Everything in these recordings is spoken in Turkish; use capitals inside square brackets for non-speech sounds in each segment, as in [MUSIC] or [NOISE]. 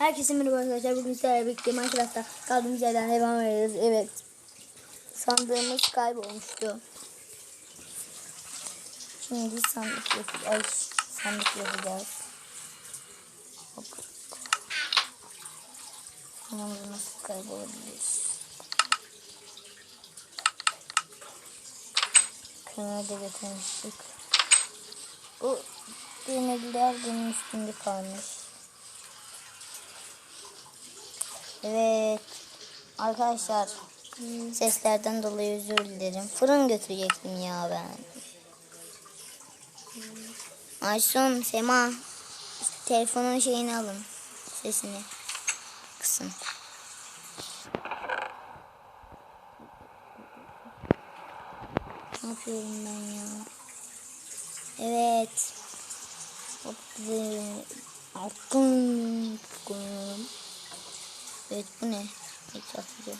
Herkese merhaba arkadaşlar. Bugün sizlerle birlikte Minecraft'ta kaldığımız yerden devam ediyoruz. Evet. Sandığımız kaybolmuştu. Şimdi sandık yapacağız. Ay, sandık yapacağız. Hop. Sandığımız nasıl kaybolabilir? Kenara da götürmüştük. Bu demirler bunun üstünde kalmış. Evet. Arkadaşlar seslerden dolayı özür dilerim. Fırın götürecektim ya ben. Aysun, Sema telefonun şeyini alın. Sesini kısın. Ne yapıyorum ben ya? Evet. Hop. Arkın. Evet bu ne? Hiç atıyor.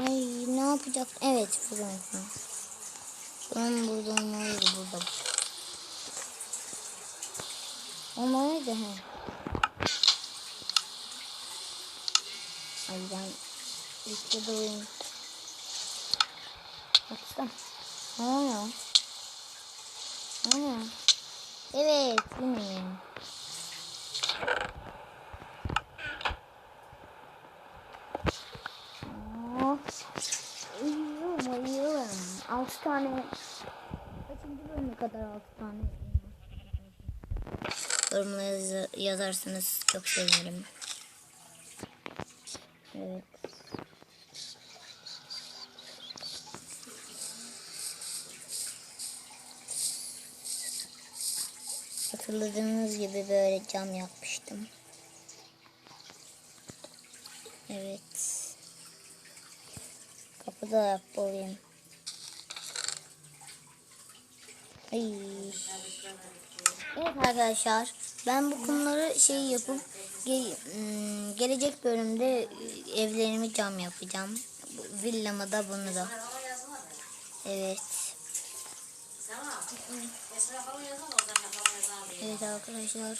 Ay ne yapacak? Evet fırın fırın. Fırın burada olmalıydı burada. Olmalıydı he. Ay ben işte doğayım. Baksana. Ne oluyor? Ne oluyor? Evet yine. Oh. Tane. Kaçıncı bölüme kadar altı tane? Yorumlara yaz- yazarsanız çok sevinirim. Evet. Hatırladığınız gibi böyle cam yapmıştım. Evet. Kapıda yapmalıyım. Ay. Evet arkadaşlar. Ben bu konuları şey yapıp ge- hmm, gelecek bölümde e, evlerimi cam yapacağım. Villamı da bunu da. Evet. Evet arkadaşlar.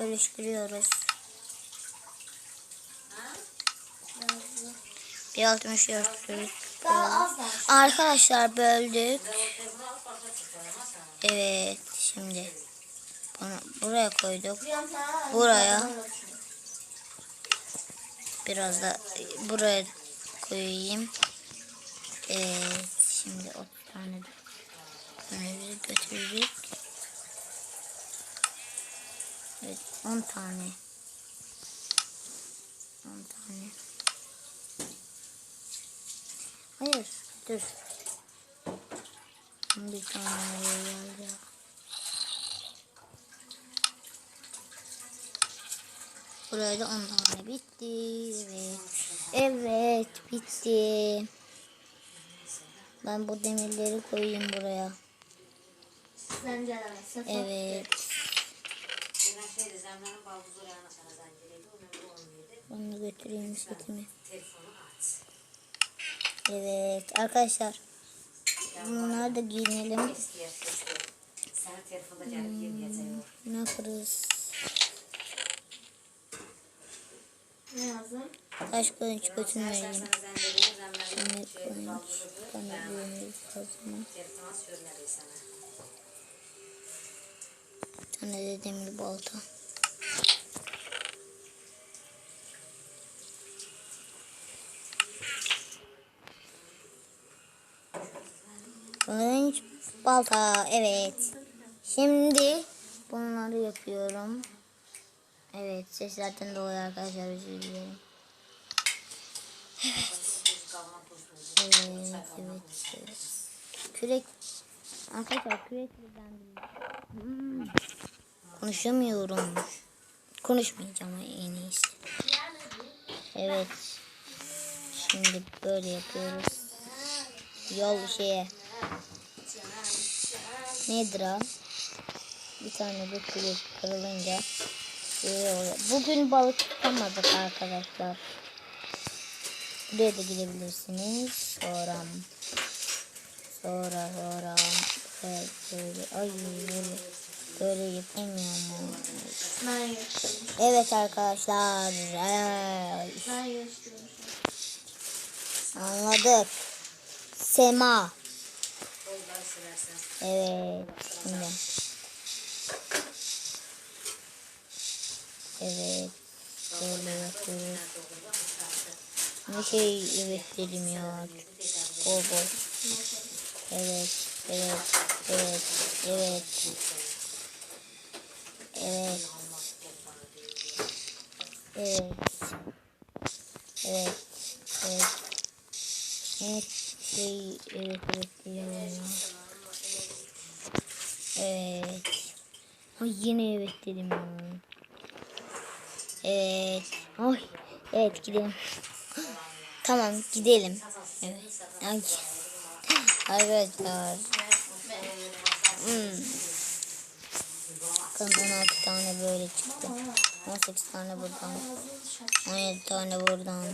Bölüştürüyoruz. Bir altmış dörtlük. Arkadaşlar böldük. Evet şimdi bunu buraya koyduk. Buraya biraz da buraya koyayım. Evet şimdi 30 tane de önümüzü götürdük. Evet 10 tane. 10 tane. Hayır dur. Bir tane geldi. Buraya da 10 tane bitti. Evet. Evet bitti. Ben bu demirleri koyayım buraya. Evet. Onu götüreyim setimi. Evet arkadaşlar. Bunları da giyinelim. Ne yaparız? Ne yazın? Taş kılıç götürmeyelim. Demir kılıç. Bana demir kazma. Bir tane de demir balta. Kılıç balta evet. Şimdi bunları yapıyorum. Evet seslerden dolayı arkadaşlar özür diliyorum. Evet, evet, evet. Arkadaşlar kürek ben hmm. Konuşamıyorum. Konuşmayacağım en iyisi. Evet. Şimdi böyle yapıyoruz. Yol şeye. Nedir o? Bir tane bu kürek kırılınca şey oluyor. Bugün balık tutamadık arkadaşlar. Buraya da gidebilirsiniz. Sonra sonra sonra böyle, böyle ay böyle Böyle? Ben yaşıyorum. Evet arkadaşlar. Evet. Ben. Anladık. Sema. Evet. Şimdi. Evet. Böyle yapıyoruz. Bir şey evet dedim ya. Bol bol. Evet. Evet. Evet. Evet. Evet. Evet. Evet. Evet. Evet şey evet ya. Evet. Ay yine evet dedim ya. Evet. Ay evet gidelim. Tamam gidelim. Evet. Ay. Arkadaşlar. Hmm. Bakın 16 tane böyle çıktı. 18 tane buradan. 17 tane buradan.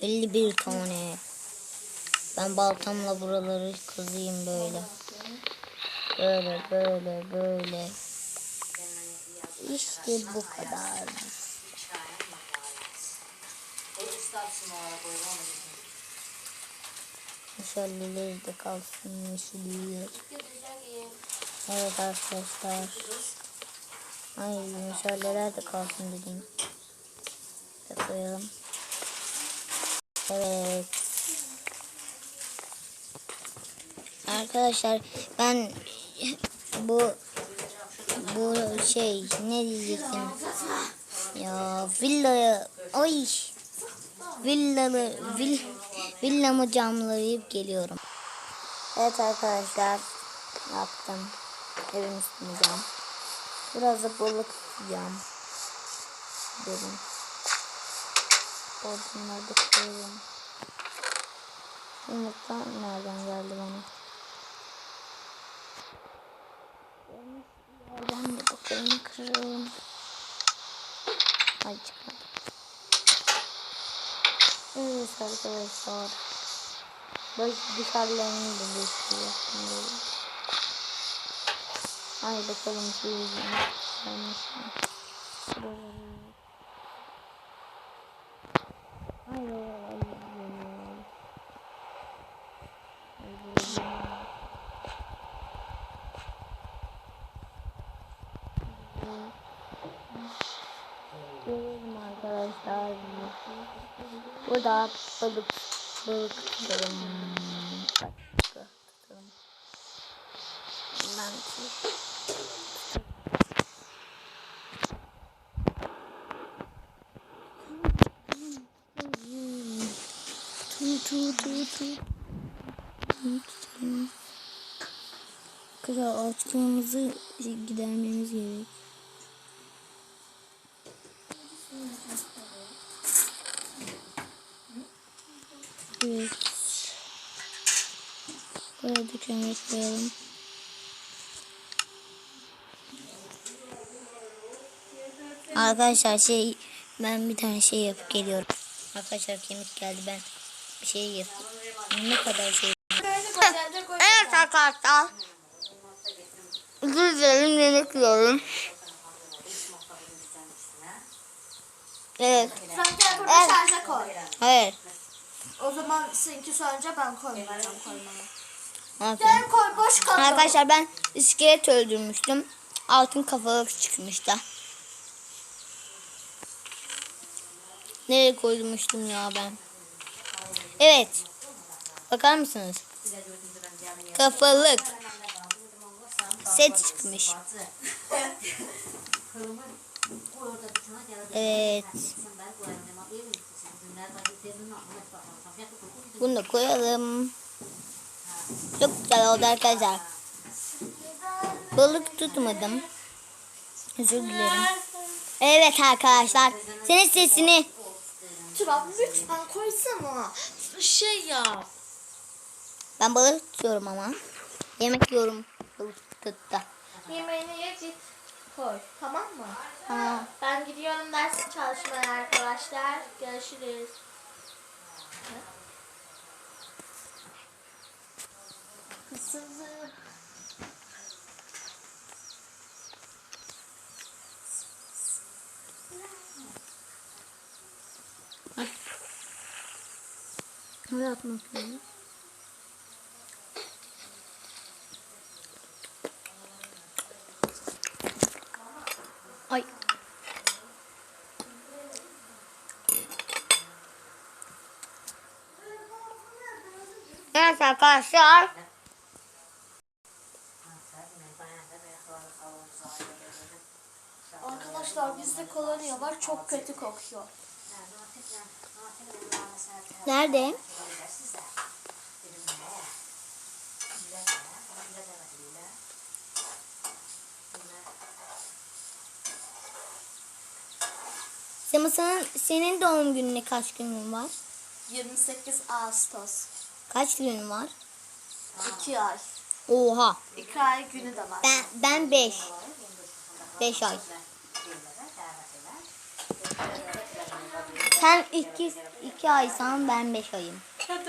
51 tane. Ben baltamla buraları kazıyım böyle. Böyle böyle böyle. İşte bu kadar. Meşaleleri de kalsın meşaleler. Evet arkadaşlar. Ay meşaleler de kalsın dedim. De. Evet. Arkadaşlar ben bu bu şey ne diyecektim ya villaya ay villalı vill, villamı camlayıp geliyorum. Evet arkadaşlar yaptım evin üstünü cam. Biraz da balık tutacağım. Dedim. Bodrumları da koyuyorum. Yumurta nereden geldi bana? Ben de bakayım kıralım. Ay çıkmadı. Evet arkadaşlar. Bak dışarılarını da gösteriyor. Ay bakalım şu yüzünü. Yanlış mı? Ay bakalım. Burada balık balık tutalım. Ben Tu tu tu. Kıra açlığımızı gidermemiz gerek. Buraya da kömür koyalım. Arkadaşlar şey ben bir tane şey yapıp geliyorum. Arkadaşlar kemik geldi ben bir şey yap. Ne kadar şey. Evet arkadaşlar. Dilerim yemek yiyorum. Evet. Evet. Hayır. O zaman seninki sönünce ben koymayacağım koymamı. Ne yapayım? Gel koy boş kaldı. Arkadaşlar ben iskelet öldürmüştüm. Altın kafalık çıkmıştı. Nereye koymuştum ya ben? Evet. Bakar mısınız? Kafalık. Set çıkmış. Evet. Bunu da koyalım. Çok güzel oldu arkadaşlar. Balık tutmadım. Özür dilerim. Evet arkadaşlar. Senin sesini Turan lütfen koysana. Şey ya. ben balık tutuyorum ama. Yemek yiyorum. Balık tuttu. Yemeğini ye git. Koy. Tamam mı? Tamam. Ben gidiyorum ders çalışmaya arkadaşlar. Görüşürüz. Kısırdı. Nereye atmak lazım? Evet arkadaşlar. Arkadaşlar bizde kolonya var. Çok kötü kokuyor. Nerede? Sema senin, senin doğum gününe kaç günün var? 28 Ağustos. Kaç günün var? 2 ay. Oha. 2 ay günü de var. Ben ben 5. 5 ay. Sen 2 2 aysan ben 5 ayım. Hadi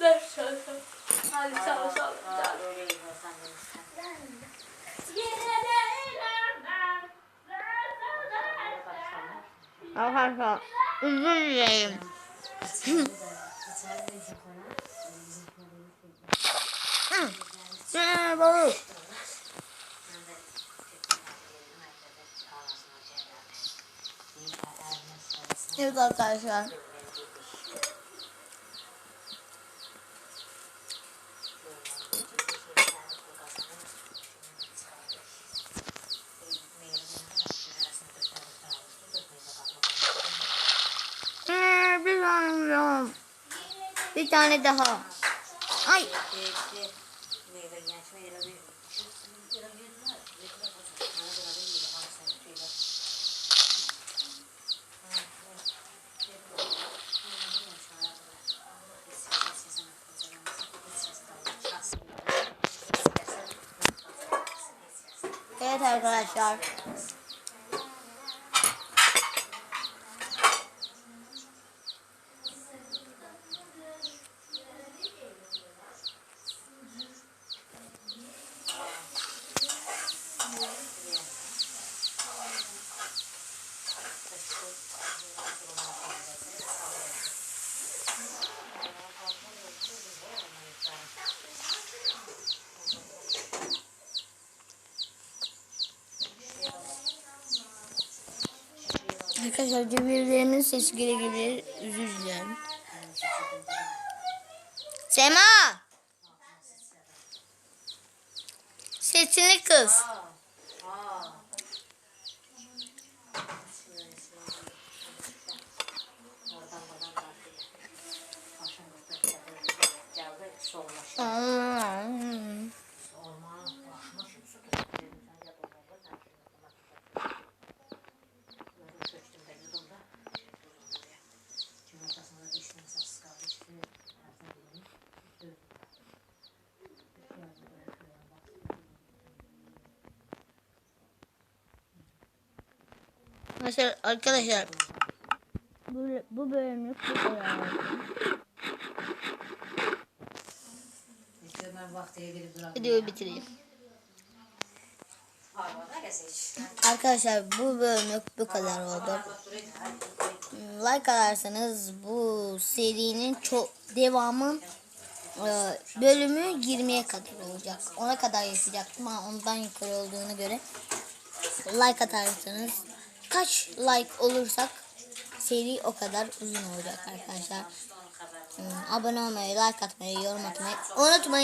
ders çalışalım. Hadi çalışalım. Arkadaşlar özür dilerim. [LAUGHS] Hı, balık. Evet arkadaşlar. Ee. Bir tane daha. Ay. Evet arkadaşlar. Arkadaşlar birbirlerimin sesi gelebilir. Özür dilerim. Sema! Sesini kız. Hmm. Mesela arkadaşlar bu, bu bölümlük bu kadar. Videoyu bitireyim. Arkadaşlar bu bölümlük bu kadar oldu. Like atarsanız bu serinin çok devamı e, bölümü 20'ye kadar olacak. Ona kadar yapacaktım ama ondan yukarı olduğunu göre like atarsanız kaç like olursak seri o kadar uzun olacak arkadaşlar. Hmm, Abone olmayı, like atmayı, yorum atmayı unutmayın.